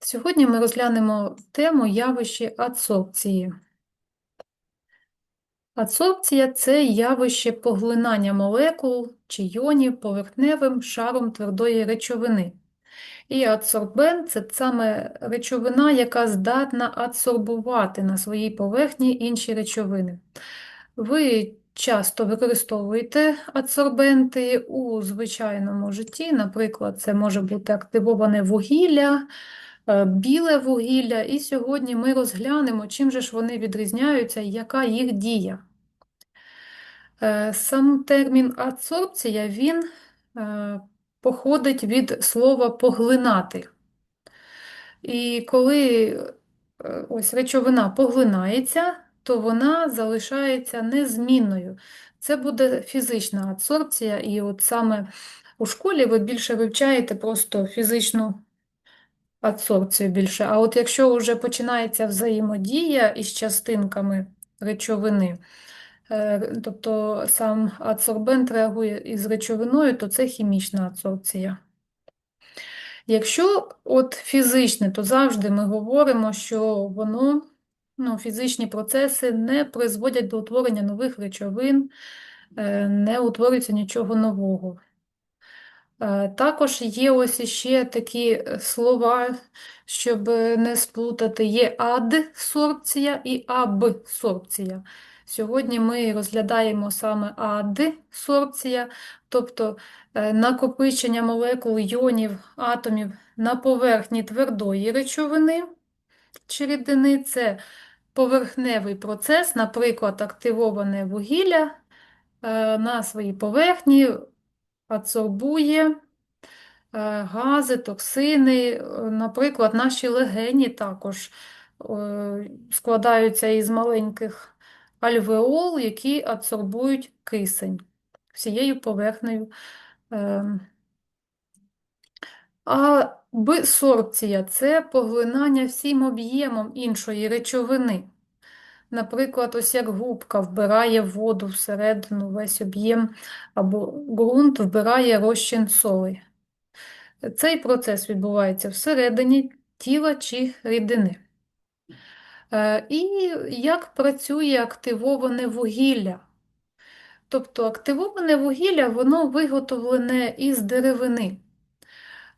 Сьогодні ми розглянемо тему явище адсорбції. Адсорбція це явище поглинання молекул чи йонів поверхневим шаром твердої речовини. І адсорбент це саме речовина, яка здатна адсорбувати на своїй поверхні інші речовини. Ви часто використовуєте адсорбенти у звичайному житті, наприклад, це може бути активоване вугілля. Е, біле вугілля, і сьогодні ми розглянемо, чим же ж вони відрізняються і яка їх дія. Е, сам термін адсорбція він е, походить від слова поглинати. І коли ось речовина поглинається, то вона залишається незмінною. Це буде фізична адсорбція, і от саме у школі ви більше вивчаєте просто фізичну адсорбцію більше. А от якщо вже починається взаємодія із частинками речовини, е, тобто сам адсорбент реагує із речовиною, то це хімічна адсорбція. Якщо от фізичне, то завжди ми говоримо, що воно, ну, фізичні процеси не призводять до утворення нових речовин, е, не утворюється нічого нового. Е, також є ось іще такі е, слова, щоб не сплутати, є адсорбція і абсорбція. Сьогодні ми розглядаємо саме адсорбція, тобто накопичення молекул йонів, атомів на поверхні твердої речовини чи рідини це поверхневий процес, наприклад, активоване вугілля на своїй поверхні адсорбує е, гази, токсини. Е, наприклад, наші легені також е, складаються із маленьких альвеол, які адсорбують кисень всією поверхнею. А бисорбція це поглинання всім об'ємом іншої речовини. Наприклад, ось як губка вбирає воду всередину весь об'єм, або ґрунт вбирає розчин соли. Цей процес відбувається всередині тіла чи рідини. Е, і як працює активоване вугілля? Тобто активоване вугілля воно виготовлене із деревини.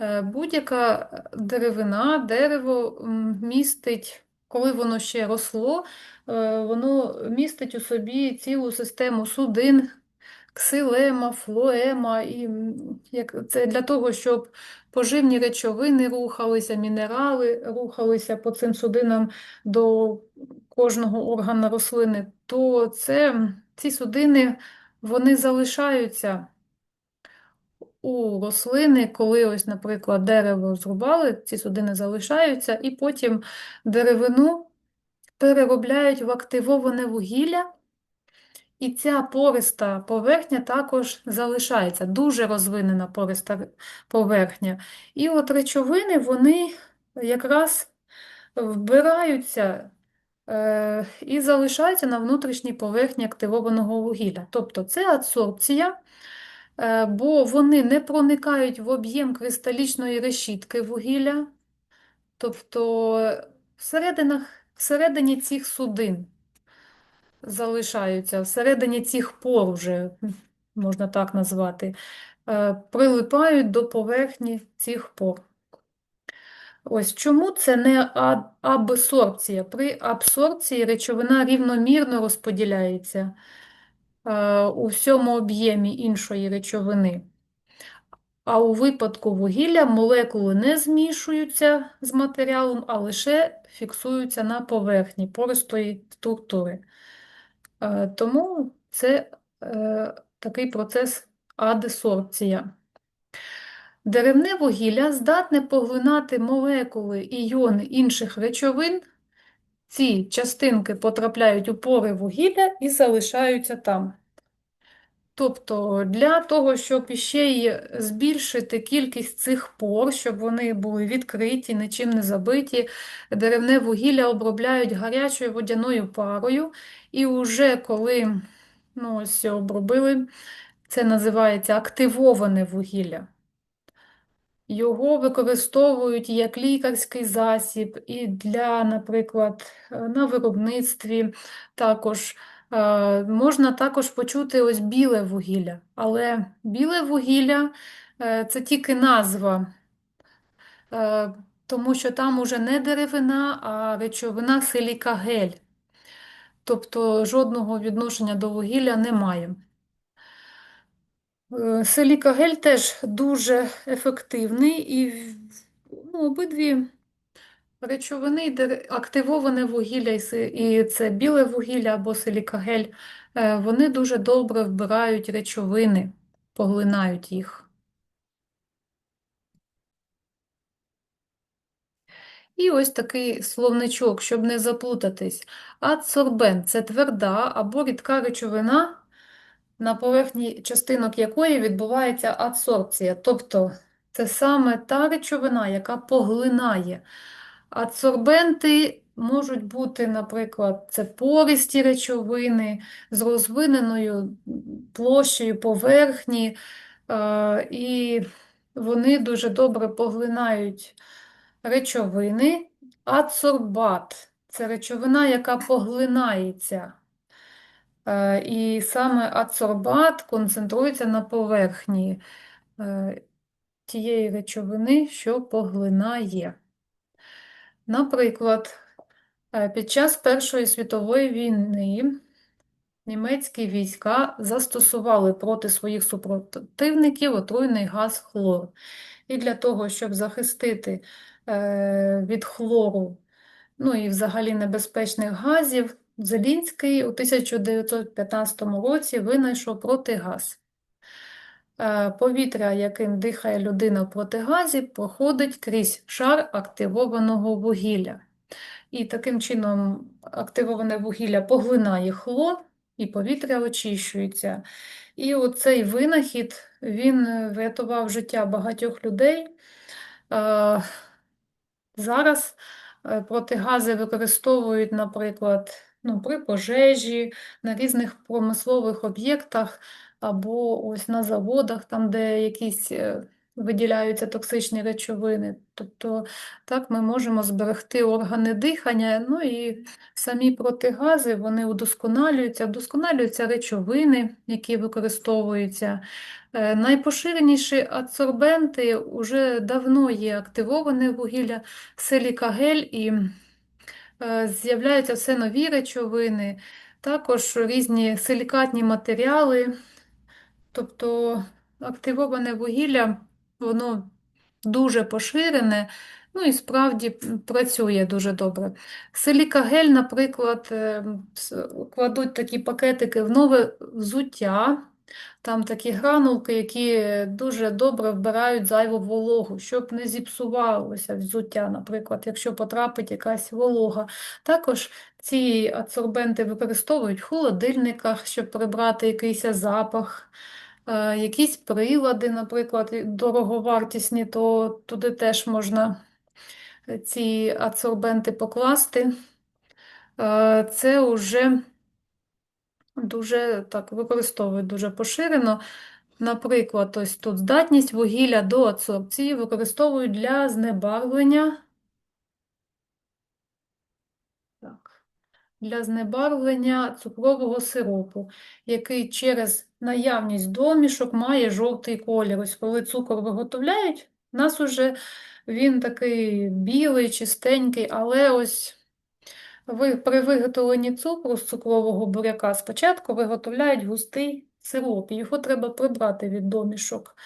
Е, будь-яка деревина, дерево містить коли воно ще росло, е, воно містить у собі цілу систему судин, ксилема, флоема, і як це для того, щоб поживні речовини рухалися, мінерали рухалися по цим судинам до кожного органу рослини, то це, ці судини вони залишаються у рослини, коли, ось, наприклад, дерево зрубали, ці судини залишаються, і потім деревину переробляють в активоване вугілля, і ця пориста поверхня також залишається, дуже розвинена пориста поверхня. І от речовини вони якраз вбираються. Е, і залишаються на внутрішній поверхні активованого вугілля. Тобто це адсорбція, бо вони не проникають в об'єм кристалічної решітки вугілля, тобто всередині цих судин залишаються, всередині цих пор вже, можна так назвати, е, прилипають до поверхні цих пор. Ось чому це не абсорбція? При абсорбції речовина рівномірно розподіляється. Е, у всьому об'ємі іншої речовини. А у випадку вугілля молекули не змішуються з матеріалом, а лише фіксуються на поверхні пористої структури. Е, тому це е, такий процес адесорбція. Деревне вугілля здатне поглинати молекули і іони інших речовин. Ці частинки потрапляють у пори вугілля і залишаються там. Тобто, для того, щоб іще й збільшити кількість цих пор, щоб вони були відкриті, нічим не забиті, деревне вугілля обробляють гарячою водяною парою. І вже коли ну, ось обробили, це називається активоване вугілля. Його використовують як лікарський засіб і для, наприклад, е, на виробництві також. Е, Можна також почути ось біле вугілля, але біле вугілля е, це тільки назва, тому що там уже не деревина, а речовина силікагель. Тобто жодного відношення до вугілля немає. Е, Силікагель теж дуже ефективний і ну, обидві речовини, активоване вугілля і це біле вугілля або силікагель, е, вони дуже добре вбирають речовини, поглинають їх. І ось такий словничок, щоб не заплутатись. Адсорбент – це тверда або рідка речовина, на поверхні частинок якої відбувається адсорбція. Тобто це саме та речовина, яка поглинає. Адсорбенти можуть бути, наприклад, це пористі речовини з розвиненою площею поверхні, е, і вони дуже добре поглинають речовини. Адсорбат це речовина, яка поглинається. Е, І саме адсорбат концентрується на поверхні е, тієї речовини, що поглинає. Наприклад, е, під час Першої світової війни німецькі війська застосували проти своїх супротивників отруйний газ хлор. І для того, щоб захистити від хлору, ну і взагалі небезпечних газів, Зелінський у 1915 році винайшов протигаз. Е, Повітря, яким дихає людина в протигазі, проходить крізь шар активованого вугілля. І таким чином активоване вугілля поглинає хлор, і повітря очищується. І оцей винахід, він е, врятував життя багатьох людей. Е, Зараз протигази використовують, наприклад, ну, при пожежі, на різних промислових об'єктах або ось на заводах, там, де якісь е, виділяються токсичні речовини. Тобто так ми можемо зберегти органи дихання, ну і самі протигази вони удосконалюються, вдосконалюються речовини, які використовуються. Е, Найпоширеніші адсорбенти вже давно є активоване вугілля, силікагель і е, з'являються все нові речовини, також різні силікатні матеріали. Тобто активоване вугілля, воно дуже поширене, ну і справді працює дуже добре. Силікагель, наприклад, е, кладуть такі пакетики в нове взуття. Там такі гранулки, які дуже добре вбирають зайву вологу, щоб не зіпсувалося взуття, наприклад, якщо потрапить якась волога. Також ці адсорбенти використовують в холодильниках, щоб прибрати якийсь запах. Е, Якісь прилади, наприклад, дороговартісні, то туди теж можна ці адсорбенти покласти. Е, Це вже дуже так використовують дуже поширено. Наприклад, ось тут здатність вугілля до адсорбції використовують для знебарвлення. Так. Для знебарвлення цукрового сиропу, який через наявність домішок має жовтий колір. Ось коли цукор виготовляють, у нас уже він такий білий, чистенький, але ось ви, при виготовленні цукру з цукрового буряка спочатку виготовляють густий сироп, його треба прибрати від домішок.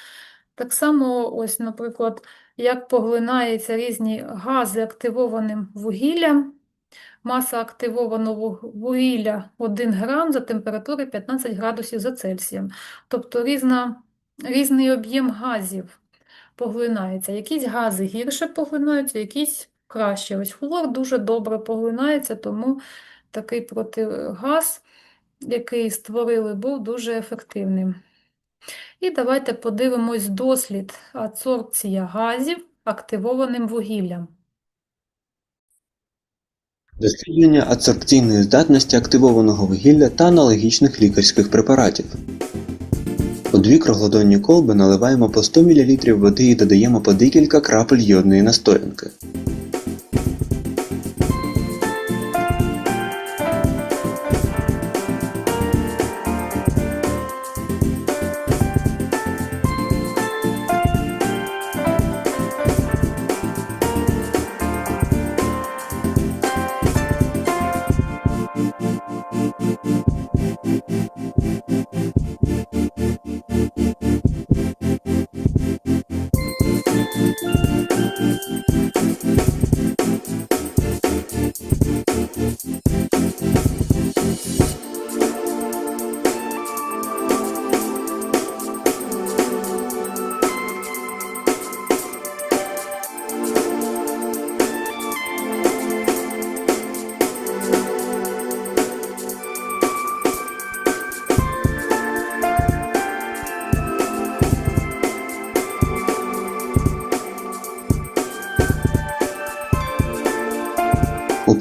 Так само, ось, наприклад, як поглинаються різні гази активованим вугіллям. Маса активованого вугілля 1 грам за температури 15 градусів за Цельсієм. Тобто різна, різний об'єм газів поглинається. Якісь гази гірше поглинаються, якісь краще. Ось хлор дуже добре поглинається, тому такий протигаз, який створили, був дуже ефективним. І давайте подивимось дослід адсорбція газів активованим вугіллям. Дослідження адсорбційної здатності активованого вугілля та аналогічних лікарських препаратів. У дві круглодонні колби наливаємо по 100 мл води і додаємо по декілька крапель йодної настоянки.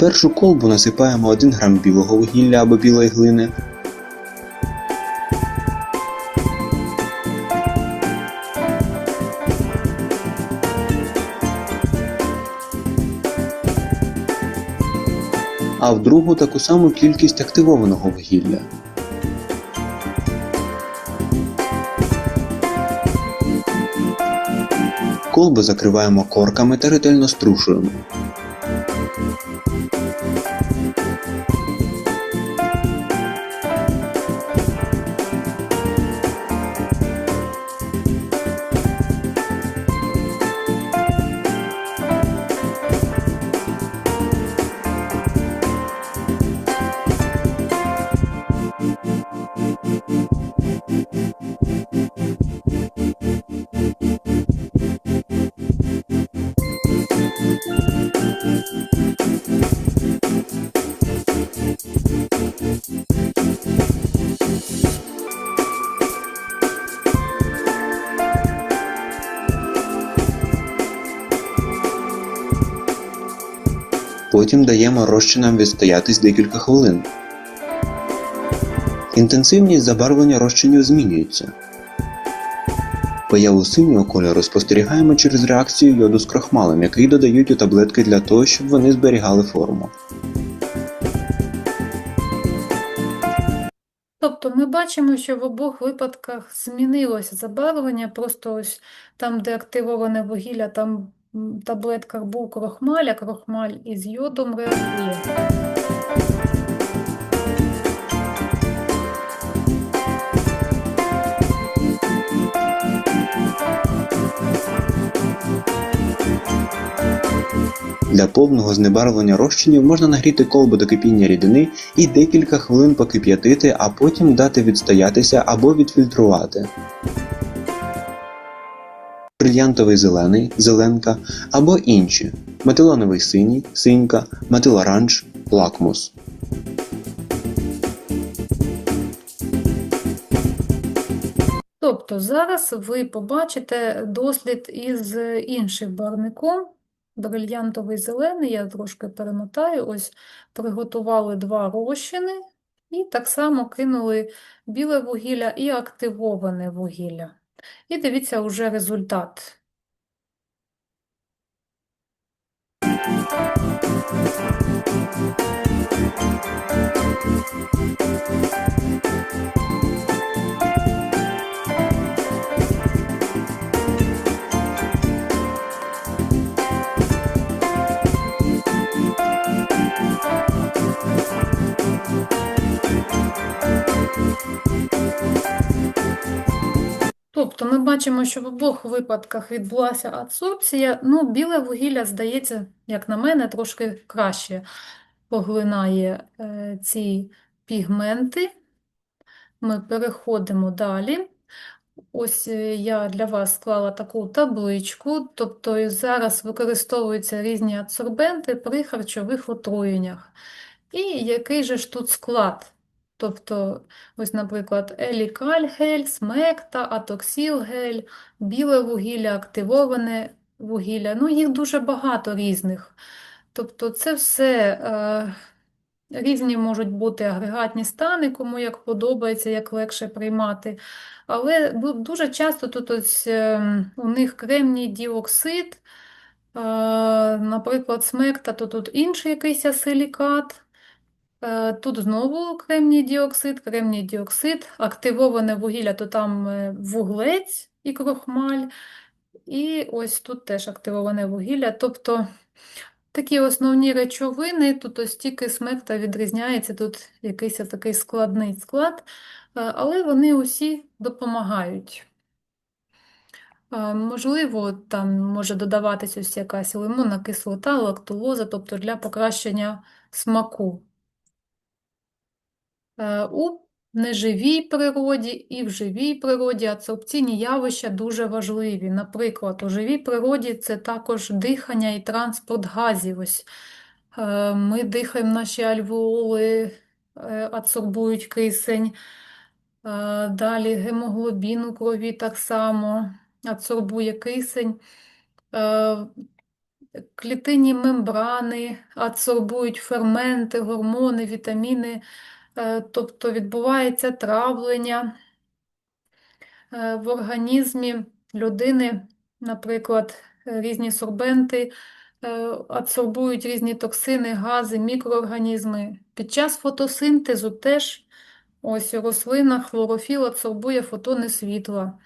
Першу колбу насипаємо 1 грам білого вугілля або білої глини, а в другу таку саму кількість активованого вугілля. Колби закриваємо корками та ретельно струшуємо. Потім даємо розчинам відстоятись декілька хвилин. Інтенсивність забарвлення розчинів змінюється. Появу синього кольору спостерігаємо через реакцію йоду з крохмалем, який додають у таблетки для того, щоб вони зберігали форму. Тобто ми бачимо, що в обох випадках змінилося забарвлення, просто ось там, де активоване вугілля, там таблетках був крохмаль, а крохмаль із йодом реагує. Для повного знебарвлення розчинів можна нагріти колбу до кипіння рідини і декілька хвилин покип'ятити, а потім дати відстоятися або відфільтрувати. Брильянтовий зелений, зеленка або інші. Метилоновий синій, синька, метилоранж, лакмус. Тобто зараз ви побачите дослід із іншим барником. Брильянтовий зелений, я трошки перемотаю, ось приготували два розчини і так само кинули біле вугілля і активоване вугілля. І дивіться уже результат. Тобто ми бачимо, що в обох випадках відбулася адсорбція. Ну, біле вугілля, здається, як на мене, трошки краще поглинає е, ці пігменти. Ми переходимо далі. Ось е, я для вас склала таку табличку, тобто зараз використовуються різні адсорбенти при харчових отруєннях. І який же ж тут склад? Тобто, ось, наприклад, елікаль-гель, смекта, атоксил-гель, біле вугілля, активоване вугілля. Ну, їх дуже багато різних. Тобто, це все е, Різні можуть бути агрегатні стани, кому як подобається, як легше приймати. Але дуже часто тут ось ем, у них кремній діоксид, е, наприклад, смекта, то тут інший якийсь силікат. Е, Тут знову кремній діоксид, кремній діоксид, активоване вугілля, то там е, вуглець і крохмаль. І ось тут теж активоване вугілля. Тобто такі основні речовини, тут ось тільки смекта відрізняється, тут якийсь такий складний склад, е, але вони усі допомагають. Можливо, там може додаватись ось якась лимонна кислота, лактулоза, тобто для покращення смаку. Е, У неживій природі і в живій природі адсорбційні явища дуже важливі. Наприклад, у живій природі це також дихання і транспорт газів. Ось е, ми дихаємо, наші альвеоли е, адсорбують кисень. Далі гемоглобін у крові так само адсорбує кисень. Клітинні мембрани адсорбують ферменти, гормони, вітаміни, тобто відбувається травлення е, в організмі людини, наприклад, е, різні сорбенти е, адсорбують різні токсини, гази, мікроорганізми. Під час фотосинтезу теж ось у рослинах хлорофіл адсорбує фотони світла.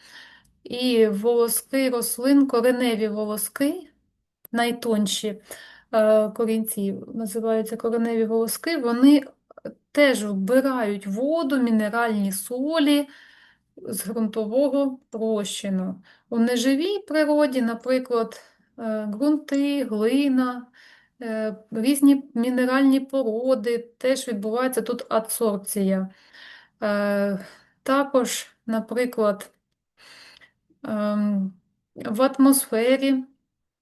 І волоски рослин, кореневі волоски, найтонші е, корінці, називаються кореневі волоски, вони теж вбирають воду, мінеральні солі з ґрунтового розчину. У неживій природі, наприклад, е, ґрунти, глина, е, різні мінеральні породи, теж відбувається тут адсорбція. Е, Також, наприклад, ем, в атмосфері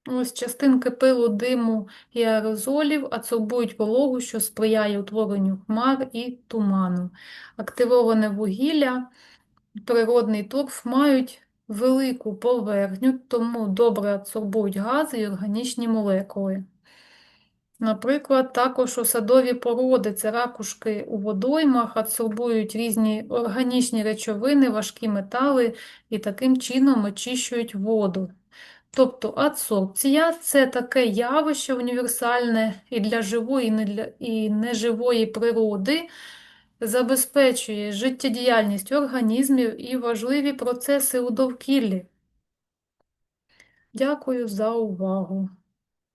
ось частинки пилу, диму і аерозолів адсорбують вологу, що сприяє утворенню хмар і туману. Активоване вугілля, природний торф мають велику поверхню, тому добре адсорбують гази і органічні молекули. Наприклад, також осадові породи, це ракушки у водоймах, адсорбують різні органічні речовини, важкі метали і таким чином очищують воду. Тобто адсорбція це таке явище універсальне і для живої, і не для і неживої природи, забезпечує життєдіяльність організмів і важливі процеси у довкіллі. Дякую за увагу.